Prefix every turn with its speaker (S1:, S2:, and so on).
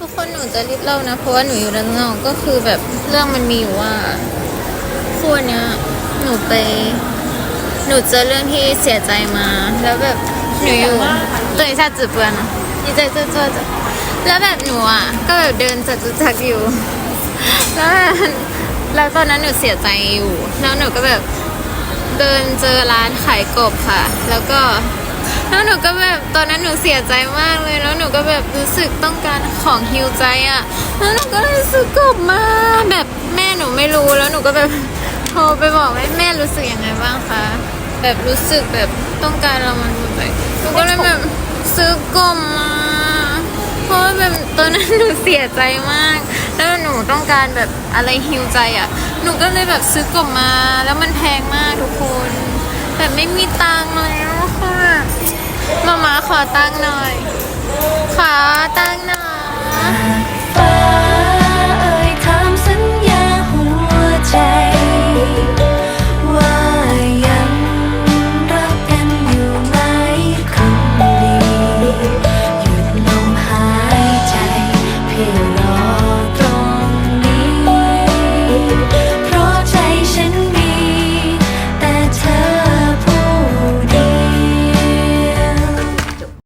S1: ทุกคนหนูจะรีบเล่านะ เพราะว่าหนูอยู่ด้านนอกก็คือแบบเรื่องมันมีอยู่ว่าคู่เนี้ยหนูไป หนูเจอเรื่องที่เสียใจมา แล้วแบบหนูอยู่ตัวอีชาจืดเปือนอีใจจืดจืดแล้วแบบหนูอะก็แบบเดินจัดจุจักอยู่แล้วแล้วตอนนั้นหนูเสียใจอยู่ แล้วหนูก็แบบเดินเจอร้านขายกบค่ะ แล้วก็ แล้วหนูก็แบบตอนนั้นหนูเสียใจมากเลย แล้วหนูก็แบบรู้สึกต้องการของฮิวใจอะ่ะ แล้วหนูก็เลยซื้อกบมาแบบแม่หนูไม่รู้แล้วหนูก็แบบโทรไปบอกให้แม่รู้สึกยังไงบ้างคะแบบรู้สึกแบบต้องการเรามันไปหนูก็เลยแบบซื้อกบมาเพราะว่าแบบตอนนั้นหนูเสียใจมาก แล้วหนูต้องการแบบอะไรฮิวใจอะ่ะ หนูก็เลยแบบซื้อกบมา แล้วมันแพงมากทุกคน แบบไม่มีตังค์ ขอตังค์หน่อย ขอตังค์หน่อย